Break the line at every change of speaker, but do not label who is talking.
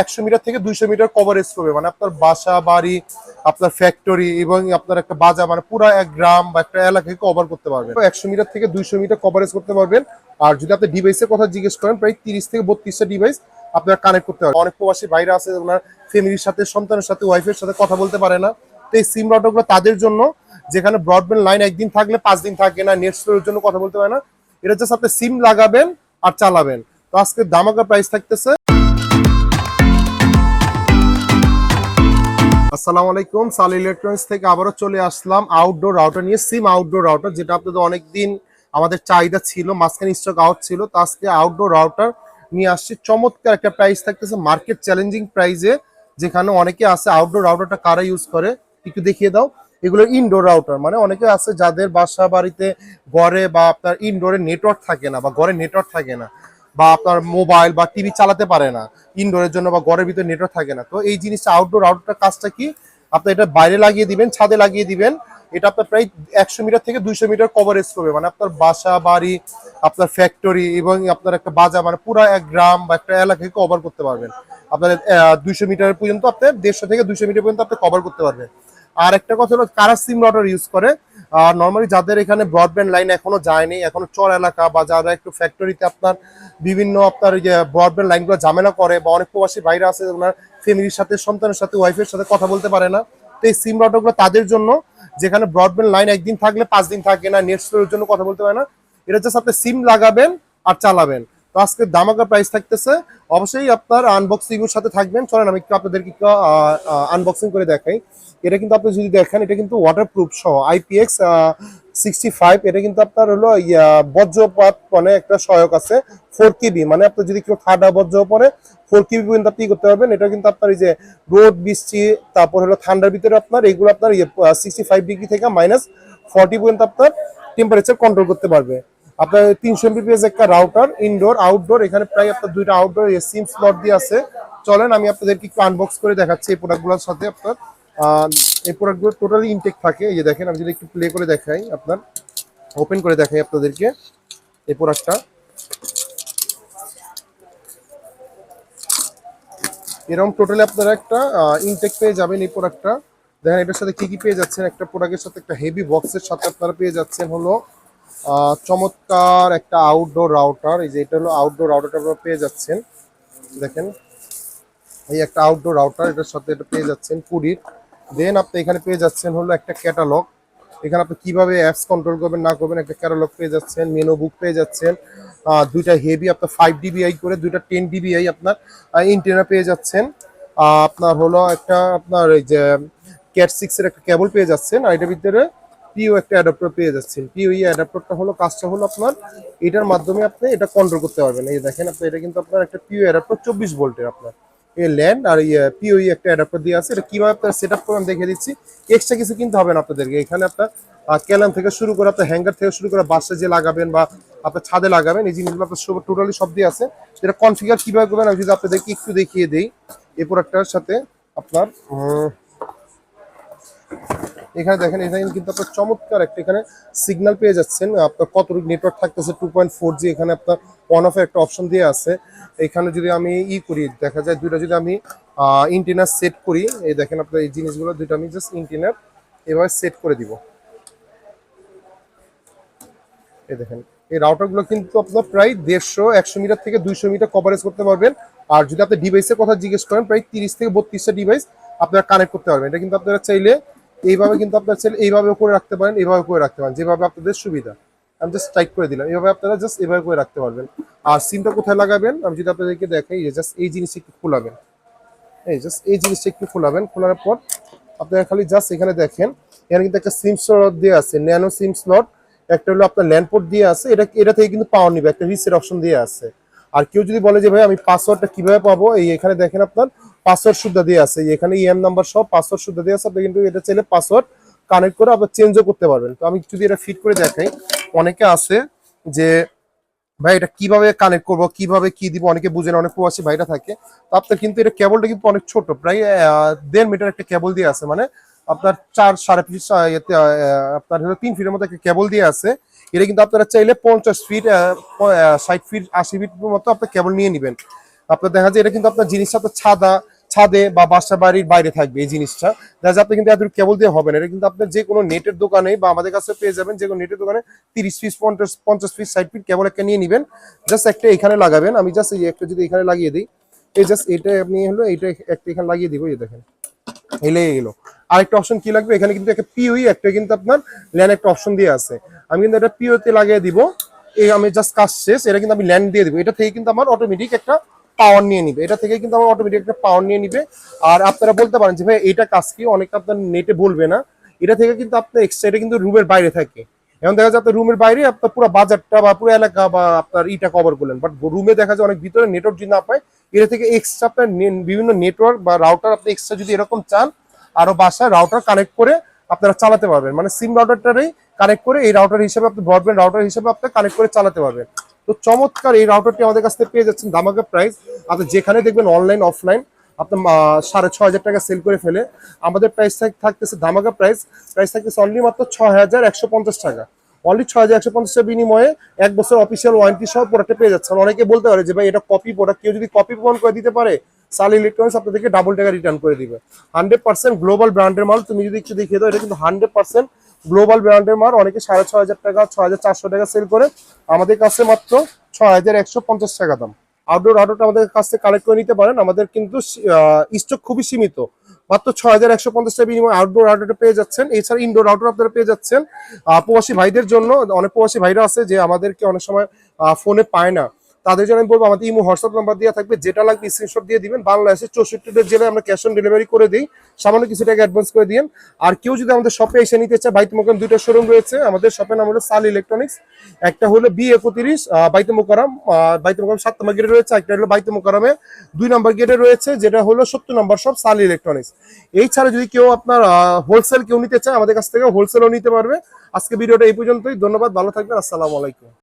একশো মিটার থেকে দুইশো মিটার কভারেজ করবে মানে আপনার বাসা, বাড়ি, আপনার ফ্যাক্টরি এবং আপনার একটা বাজার মানে পুরো এক গ্রাম বা একটা এলাকাকে কভার করতে পারবেন। একশো মিটার থেকে দুইশো মিটার কভারেজ করতে পারবেন। আর যদি আপনি ডিভাইসের কথা জিজ্ঞেস করেন, প্রায় তিরিশ থেকে বত্রিশটা ডিভাইস আপনার কানেক্ট করতে পারবেন। অনেক প্রবাসী বাইরে আছে, ওনার ফ্যামিলির সাথে, সন্তানের সাথে ওয়াইফের সাথে কথা বলতে পারে না। তো এই সিম রাউটারগুলো তাদের জন্য, যেখানে ব্রডব্যান্ড লাইন একদিন থাকলে, পাঁচ দিন থাকে না নেট স্টোরের জন্য কথা বলতে পারে না। এটা জাস্ট আপনি সিম লাগাবেন আর চালাবেন। তো আজকে দামাকা প্রাইস থাকতেছে। আসসালামু আলাইকুম, সাল ইলেকট্রনিক্স থেকে আবারও চলে আসলাম আউটডোর রাউটার নিয়ে সিম আউটডোর রাউটার যেটা আপনাদের অনেকদিন আমাদের চাহিদা ছিল, মাঝখানে স্টক আউট ছিল, তো আজকে আউটডোর রাউটার নিয়ে আসছে। চমৎকার একটা প্রাইস থাকতেছে মার্কেট চ্যালেঞ্জিং প্রাইসে যেখানে অনেকে আছে আউটডোর রাউটারটা কারা ইউজ করে, একটু দেখিয়ে দাও। এগুলো ইনডোর রাউটার মানে অনেকে আছে যাদের বাসা বাড়িতে, ঘরে বা আপনার ইনডোরে নেটওয়ার্ক থাকে না বা ঘরে নেটওয়ার্ক থাকে না। বা আপনার মোবাইল বা টিভি চালাতে পারে না ইনডোরের জন্য বা ঘরের ভিতরে নেটওয়ার্ক থাকে না। তো এই জিনিসটা আউটডোর আউটডোর কাজটা কি? আপনি এটা বাইরে লাগিয়ে দিবেন, ছাদে লাগিয়ে দিবেন। এটা আপনার প্রায় একশো মিটার থেকে দুইশো মিটার কভারেজ করবে। মানে আপনার বাসা, বাড়ি, আপনার ফ্যাক্টরি এবং আপনার একটা বাজার মানে পুরো এক গ্রাম বা একটা এলাকাকে কভার করতে পারবেন। আপনার দুইশো মিটার পর্যন্ত আপনি, দেড়শো থেকে দুইশো মিটার পর্যন্ত আপনি কভার করতে পারবেন। আর একটা কথা হলো, কারা সিম রাউটার ইউজ করে? আর নর্মালি যাদের এখানে ব্রডব্যান্ড লাইন এখনও যায়নি, এখনও চর এলাকা বা যারা একটু ফ্যাক্টরিতে আপনার বিভিন্ন আপনার যে ব্রডব্যান্ড লাইনগুলো ঝামেলা করে, বা অনেক প্রবাসী বাইরে আছে, ওনার ফ্যামিলির সাথে, সন্তানের সাথে ওয়াইফের সাথে কথা বলতে পারে না। তো এই সিম রাউটারগুলো তাদের জন্য, যেখানে ব্রডব্যান্ড লাইন একদিন থাকলে পাঁচ দিন থাকে না নেট স্টোরের জন্য কথা বলতে পারে না। এটা জাস্ট আপনি সিম লাগাবেন আর চালাবেন। তো আজকে দামাকা প্রাইস থাকতেছে। অবশ্যই আপনার আনবক্সিং এর সাথে থাকবেন। চলেন আমি একটু আপনাদেরকে আনবক্সিং করে দেখাই। এটা কিন্তু আপনি যদি দেখেন, এটা কিন্তু ওয়াটারপ্রুফ সহ আইপিএক্স সিক্সটি ফাইভ এটা কিন্তু আপনার হলো বজ্রপাত মানে একটা সহায়ক আছে ফোর কেবি মানে আপনার যদি কেউ ঠাডা বজ্র পরে ফোর কেবি পর্যন্ত আপনি করতে পারবেন। এটা কিন্তু আপনার এই যে রোদ, বৃষ্টি, তারপর হলো ঠান্ডার ভিতরে আপনার এগুলো আপনার সিক্সটি ফাইভ ডিগ্রি থেকে মাইনাস ফর্টি পর্যন্ত আপনার টেম্পারেচার কন্ট্রোল করতে পারবে। আপনার তিনশো এমবিপিএস একটা রাউটার ইনডোর আউটডোর এখানে প্রায় আপনার দুইটা আউটডোর সিম স্লট দিয়ে আছে। চলেন, আমি আপনাদেরকে একটু আনবক্স করে দেখাচ্ছি এই প্রোডাক্টগুলোর সাথে আপনার। এই প্রোডাক্টগুলো টোটালি ইনটেক থাকে। এই যে দেখেন, আমি যদি একটু প্লে করে দেখাই আপনার। ওপেন করে দেখাই আপনাদেরকে এই প্রোডাক্টটা এরকম টোটালি আপনারা একটা ইনটেক পেয়ে যাবেন এই প্রোডাক্টটা দেখেন, এটার সাথে কি কি পেয়ে যাচ্ছেন? একটা প্রোডাক্টের সাথে একটা হেভি বক্সের সাথে আপনারা পেয়ে যাচ্ছেন হলো চমৎকার একটা আউটডোর রাউটার এই যে এটা হলো আউটডোর রাউটারটা আপনারা পেয়ে যাচ্ছেন। দেখেন, এই একটা আউটডোর রাউটার এটার সাথে এটা পেয়ে যাচ্ছেন কুড়ির। দেন আপনি এখানে পেয়ে যাচ্ছেন হলো একটা ক্যাটালগ এখানে আপনি কীভাবে অ্যাপস কন্ট্রোল করবেন, না করবেন, একটা ক্যাটালগ পেয়ে যাচ্ছেন মেনু বুক পেয়ে যাচ্ছেন। দুইটা হেভি আপনার ফাইভ ডিবিআই করে দুইটা টেন ডিবিআই আপনার ইন্টেনা পেয়ে যাচ্ছেন। আপনার হলো একটা আপনার এই যে ক্যাট সিক্স এর একটা কেবল পেয়ে যাচ্ছেন। আর এটার ভিতরে পিও একটা অ্যাডাপ্টার পেয়ে যাচ্ছেন। পিও এই অ্যাডাপ্টারটা হলো, কাজটা হলো আপনার, এটার মাধ্যমে আপনি এটা কন্ট্রোল করতে পারবেন। এই দেখেন আপনি, এটা কিন্তু আপনার একটা পিও অ্যাডাপ্টার চব্বিশ ভোল্টের আপনার। এ ল্যান্ড আর পিওই একটা অ্যাডাপ্টার দিয়ে আছে, এটা কীভাবে আপনার সেট আপ করবেন দেখে দিচ্ছি। এক্সট্রা কিছু কিনতে হবে না আপনাদেরকে। এখানে আপনার ক্যালাম থেকে শুরু করে আপনার হ্যাঙ্গার থেকে শুরু করে বাসে যে লাগাবেন বা আপনার ছাদে লাগাবেন, এই জিনিসগুলো আপনার সব টোটালি সব দিয়ে আছে। এটা কনফিগার কীভাবে করবেন, আমি যদি আপনাদেরকে একটু দেখিয়ে দিই, এই প্রোডাক্টটার সাথে আপনার এখানে দেখেন, এখানে কিন্তু আপনার চমৎকার একটা এখানে সিগন্যাল পেয়ে যাচ্ছেন। আপনার কতটুকু নেটওয়ার্ক থাকতেছে? টু পয়েন্ট ফোর জি এখানে আপনার অন অফ একটা অপশন দিয়ে আছে। এখানে যদি আমি ই করি, দেখা যায় দুইটা যদি আমি ইন্টিনার সেট করি, এই দেখেন আপনার এই জিনিসগুলো দুইটা আমি জাস্ট ইন্টিনার এভাবে সেট করে দিব। এই দেখেন, এই রাউটারগুলো কিন্তু আপনার প্রায় দেড়শো, একশো মিটার থেকে দুইশো মিটার কভারেজ করতে পারবেন। আর যদি আপনি ডিভাইসের কথা জিজ্ঞেস করেন, প্রায় তিরিশ থেকে বত্রিশটা ডিভাইস আপনারা কানেক্ট করতে পারবেন। এটা কিন্তু আপনারা চাইলে এইভাবে কিন্তু আপনার চাইলে এইভাবে করে রাখতে পারেন, এইভাবে করে রাখতে পারেন, যেভাবে আপনাদের সুবিধা। আমি জাস্ট টাইপ করে দিলাম, এইভাবে আপনারা জাস্ট এভাবে করে রাখতে পারবেন। আর সিমটা কোথায় লাগাবেন? আমি যদি আপনাদেরকে দেখাই জাস্ট এই জিনিসটা একটু খোলাবেন। এই জাস্ট এই জিনিসটা একটু খোলাবেন, খোলার পর আপনারা খালি জাস্ট এখানে দেখেন, এখানে কিন্তু একটা সিম স্লট দিয়ে আছে ন্যানো সিম স্লট একটা হলো আপনার ল্যান্ডপোর্ট দিয়ে আছে, এটা এটা থেকে কিন্তু পাওয়ার নিবে, একটা রিসেট অপশন দিয়ে আছে। আর কেউ যদি বলে যে, ভাই, আমি পাসওয়ার্ডটা কীভাবে পাবো? এই এখানে দেখেন আপনার পাসওয়ার্ড সুদ্ধা দিয়ে আছে। এখানে ইএম নাম্বার সব পাসওয়ার্ড সুদ্ধা দিয়ে আছে। আপনি কিন্তু এটা চাইলে পাসওয়ার্ড কানেক্ট করে আপনার চেঞ্জও করতে পারবেন। তো আমি যদি এটা ফিট করে দেখাই, অনেকে আছে যে, ভাই, এটা কীভাবে কানেক্ট করব? কীভাবে কি দিব? অনেকে বুঝেন অনেক প্রবাসী ভাইরা থাকে। তো আপনার কিন্তু এটা কেবলটা কিন্তু অনেক ছোট, প্রায় দেড় মিটার একটা কেবল দিয়ে আছে। মানে আপনার চার সাড়ে ফিট আপনার হলো তিন ফিটের মতো একটা কেবল দিয়ে আছে। এটা কিন্তু আপনারা চাইলে পঞ্চাশ ফিট ষাট ফিট আশি ফিট মতো আপনার কেবল নিয়ে নেবেন। আপনার দেখা যায় এটা কিন্তু আপনার জিনিসটা আপনার ছাদা, ছাদে বা বাসা বাড়ির বাইরে থাকবে এই জিনিসটা। দেখা যায় আপনি কিন্তু এত কেবল দিয়ে হবে না। এটা কিন্তু আপনার যে কোনো নেটের দোকানে বা আমাদের কাছে পেয়ে যাবেন যে কোনো নেটের দোকানে তিরিশ পিস পঞ্চাশ পঞ্চাশ পিস ষাট পিস কেবল একটা নিয়ে নেবেন। জাস্ট একটা এখানে লাগাবেন। আমি জাস্ট এই একটা যদি এখানে লাগিয়ে দিই, এই জাস্ট এটা আপনি হলো এটা একটা এখানে লাগিয়ে দিব, এই দেখেন। এই লেগে গেলো। আরেকটা অপশন কি লাগবে? এখানে কিন্তু একটা পিওই একটা কিন্তু আপনার ল্যান্ড একটা অপশন দিয়ে আছে। আমি কিন্তু এটা পিওতে লাগিয়ে দিব। এই আমি জাস্ট কাজ শেষ। এটা কিন্তু আমি ল্যান্ড দিয়ে দিব। এটা থেকে কিন্তু আমার অটোমেটিক একটা পাওয়ার নিয়ে নিবে। এটা থেকে কিন্তু আমার অটোমেটিক একটা পাওয়ার নিয়ে নিবে। আর আপনারা বলতে পারেন যে, ভাই এটা কাজ কি? অনেকে আপনার নেটে বলবে না। এটা থেকে কিন্তু আপনার এক্সট্রা কিন্তু রুমের বাইরে থাকে। এখন দেখা আপনার রুমের বাইরে আপনার পুরো বাজারটা বা পুরো এলাকা বা আপনার ইটা কভার করলেন। বাট রুমে দেখা যায় অনেক ভিতরে নেটওয়ার্ক যদি না পায়, এটা থেকে এক্সট্রা আপনার বিভিন্ন নেটওয়ার্ক বা রাউটার আপনি এক্সট্রা যদি এরকম চান, আরও বাসায় রাউটার কানেক্ট করে আপনারা চালাতে পারবেন। মানে সিম রাউটারটারই কানেক্ট করে এই রাউটার হিসেবে আপনি ব্রডব্যান্ড রাউটার হিসেবে আপনি কানেক্ট করে চালাতে পারবেন। তো চমৎকার এই রাউটারটি আমাদের কাছ থেকে পেয়ে যাচ্ছেন ধামাকা প্রাইস আপনি যেখানে দেখবেন অনলাইন অফলাইন আপনার সাড়ে ছ হাজার টাকা সেল করে ফেলে। আমাদের প্রাইস থাকতেছে ধামাকা প্রাইস প্রাইস থাকতেছে অনলি মাত্র ছ হাজার একশো পঞ্চাশ টাকা। অনলি ছ হাজার একশো পঞ্চাশের বিনিময়ে এক বছর অফিসিয়াল ওয়ারেন্টি সহ প্রোডাক্টটা পেয়ে যাচ্ছেন। অনেকে বলতে পারে যে ভাই, এটা কপি প্রোডাক্ট কেউ যদি কপি প্রমাণ করে দিতে পারে সাল ইলেকট্রনিক্স আপনাদেরকে ডাবল টাকা রিটার্ন করে দিবে। হান্ড্রেড পার্সেন্ট গ্লোবাল ব্র্যান্ডের মাল, তুমি যদি একটু দেখিয়ে দাও, এটা কিন্তু হান্ড্রেড পার্সেন্ট গ্লোবাল ব্র্যান্ডের মাল, অনেকে সাড়ে ছ হাজার টাকা ছ হাজার চারশো টাকা সেল করে। আমাদের কাছে মাত্র ছয় হাজার একশো পঞ্চাশ টাকা দাম। আউটডোর আউটডোরটা আমাদের কাছ থেকে কালেক্ট করে নিতে পারেন। আমাদের কিন্তু স্টক খুবই সীমিত। মাত্র ছয় হাজার একশো পঞ্চাশ টাকা বিনিময়ে আউটডোর আউটডোরটা পেয়ে যাচ্ছেন। এছাড়া ইনডোর আউটডোর আপনারা পেয়ে যাচ্ছেন প্রবাসী ভাইদের জন্য। অনেক প্রবাসী ভাইরা আছে যে আমাদেরকে অনেক সময় ফোনে পায় না। তাদের জন্য আমি বলব, আমাদের ইমো হোয়াটসঅ্যাপ নাম্বার দেওয়া থাকবে, যেটা লাগবে স্ক্রিনশট দিয়ে দিবেন। বাংলাদেশের চৌষট্টিদের জেলায় আমরা ক্যাশ অন ডেলিভারি করে দিই। সামান্য কিছু টাকা অ্যাডভান্স করে দিন আর কেউ যদি আমাদের শপে এসে নিতে চায়, বাইতে মোকাম দুইটা শোরুম রয়েছে। আমাদের শপের নাম হলো সাল ইলেকট্রনিক্স একটা হলো বি একত্রিশ বাইতে মোকারাম বাইতে মোকারাম সাত নম্বর গেটে রয়েছে। একটা হলো বাইতে মোকারামে দুই নম্বর গেটে রয়েছে, যেটা হলো সত্তর নম্বর শপ সাল ইলেকট্রনিক্স এই ছাড়া যদি কেউ আপনার হোলসেল কেউ নিতে চায়, আমাদের কাছ থেকে হোলসেলও নিতে পারবে। আজকে ভিডিওটা এই পর্যন্তই। ধন্যবাদ, ভালো থাকবেন। আসসালামু আলাইকুম।